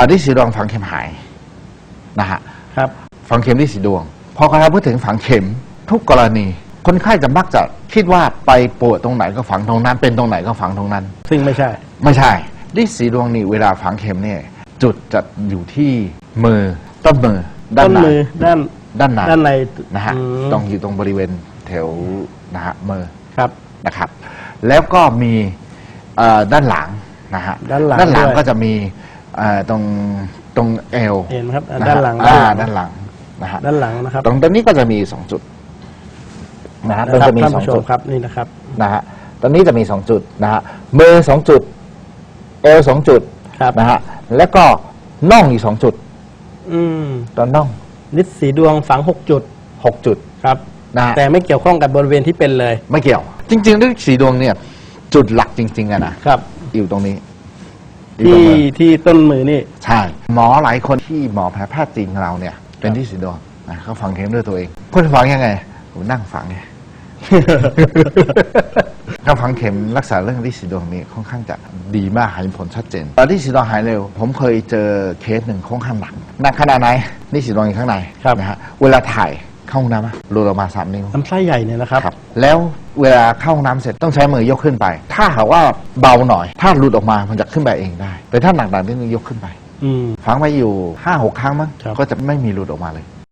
อันที่สีดวงฝังเข็มหายนะฮะครับฝังเข็มที่สีดวง พอเราพูดถึงฝังเข็มทุกกรณี คนไข้จะมักจะคิดว่าไปปวดตรงไหนก็ฝังตรงนั้น เป็นตรงไหนก็ฝังตรงนั้น ซึ่งไม่ใช่ ไม่ใช่ที่สีดวงนี่เวลาฝังเข็มเนี่ย จุดจะอยู่ที่มือต้นมือด้าต้นนในมือด้านด้านในด้านในนะฮะอืมตรงอยู่ตรงบริเวณแถวนะฮะมือ ครับ นะครับแล้วก็มีเอ่อด้านหลังนะฮะด้านหลังด้านหลังด้วยก็จะมีเอ่อตรงตรงเอวเห็นครับอ่าะฮะด้านหลังอ่าด้าด้านนหหลัลังงนะฮะด้านหลังนะครับตรงตรงนี้ก็จะมีสองจุดนะฮะนะตรงครับจะมีท่านสองผู้ชจุมดครับนี่นะครับนะฮะตรงนี้จะมีสองจุดนะฮะมือสองจุดเอวสองจุดครับนะฮะแล้วก็น่องอีกสองจุด อืมตอนน่องฤทธิ์สีดวงฝังหกจุดหกจุดครับนะฮะแต่ไม่เกี่ยวข้องกับบริเวณที่เป็นเลย ไม่เกี่ยว จริงๆเรื่องสีดวงเนี่ย จุดหลักจริง ๆอะนะครับ อยู่ตรงนี้อยู่ตร ที่งมือที่ต้นมือนี่ ใช่ หมอหลายคนที่หมอแพทย์แพทย์จีนของเราเนี่ย เป็นที่สีดวงนะเขาฝังเข็มด้วยตัวเองคนฝังยังไงผมนั่งฝังไงการฝังเข็มรักษาเรื่องที่สีดวงนี่ค่อนข้างจะดีมากเห็นผลชัดเจนตอนที่สีดวงหายเร็ว ผมเคยเจอเคสหนึ่งค่อนข้างหนักหนักขนาดไหนนี่สีดวงอยู่ข้างในครับนะฮะเวลาถ่ายเข้าห้องน้ำอะหลุดออกมาสามนิ้วลำไส้ใหญ่เนี่ยนะครับครับแล้ว เวลาเข้าห้องน้ำเสร็จต้องใช้มือยกขึ้นไป ถ้าหากว่าเบาหน่อย ถ้าหลุดออกมามันจะขึ้นไปเองได้ แต่ถ้าหนักๆนี่ต้องยกขึ้นไป อืม ฝังไปอยู่ห้าหกครั้งมั้งครับ ก็จะไม่มีหลุดออกมาเลย